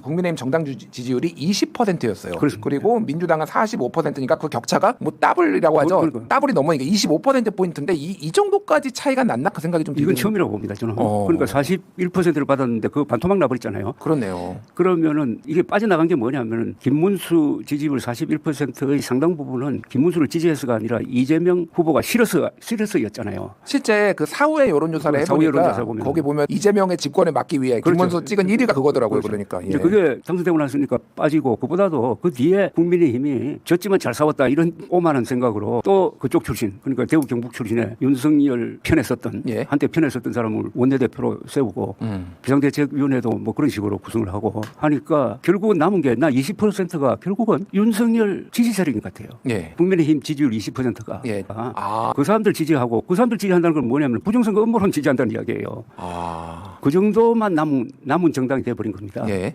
국민의힘 정당 주- 지지율이 20%였어요. 그렇습니다. 그리고 민주당은 45%니까 그 격차가 뭐 더블이라고 하죠. 그- 그러니까. 더블이 넘으니까 25% 포인트인데 이, 이 정도까지 차이가 났나 그 생각이 좀 이건 들거든요. 처음이라고 봅니다. 저는. 어. 그러니까 41%를 받았는데 그 반토막 나버렸잖아요. 그렇네요. 그러면은 이게 빠져나간 게 뭐냐면은 김문수 지지율 41%의 상당 부분은 김문수를 지지해서가 아니라 이재명 후보가 싫어서 싫어서였잖아요. 실제 그 사후의 여론조사를 그 해보니까 여론조사. 거기 보면 이재명의 집권에 막기 위해 그렇죠. 김문수 찍은 1위가 그거더라고요. 그렇죠. 그러니까 예. 그게 당선되고 났으니까 빠지고 그보다도 그 뒤에 국민의힘이 졌지만 잘 싸웠다 이런 오만한 생각으로 또 그쪽 출신 그러니까 대구 경북 출신의 윤석열 편에 섰던 예. 한때 편에 섰던 사람을 원내대표로 세우고 음. 비상대책위원회도 뭐 그런 식으로 구성을 하고 하니까 결국은 남은 게 나 20%가 결국은 윤석열 지지자인 것 같아요. 예. 국민의힘 지지율 20%가 예. 아, 아. 그 사람들 지지하고 그 사람들 지지한다는 건 뭐냐면 부정선거 음모론 지지한다는 이야기예요. 아. 그 정도만 남은 남은 정당이 돼버린 겁니다. 예.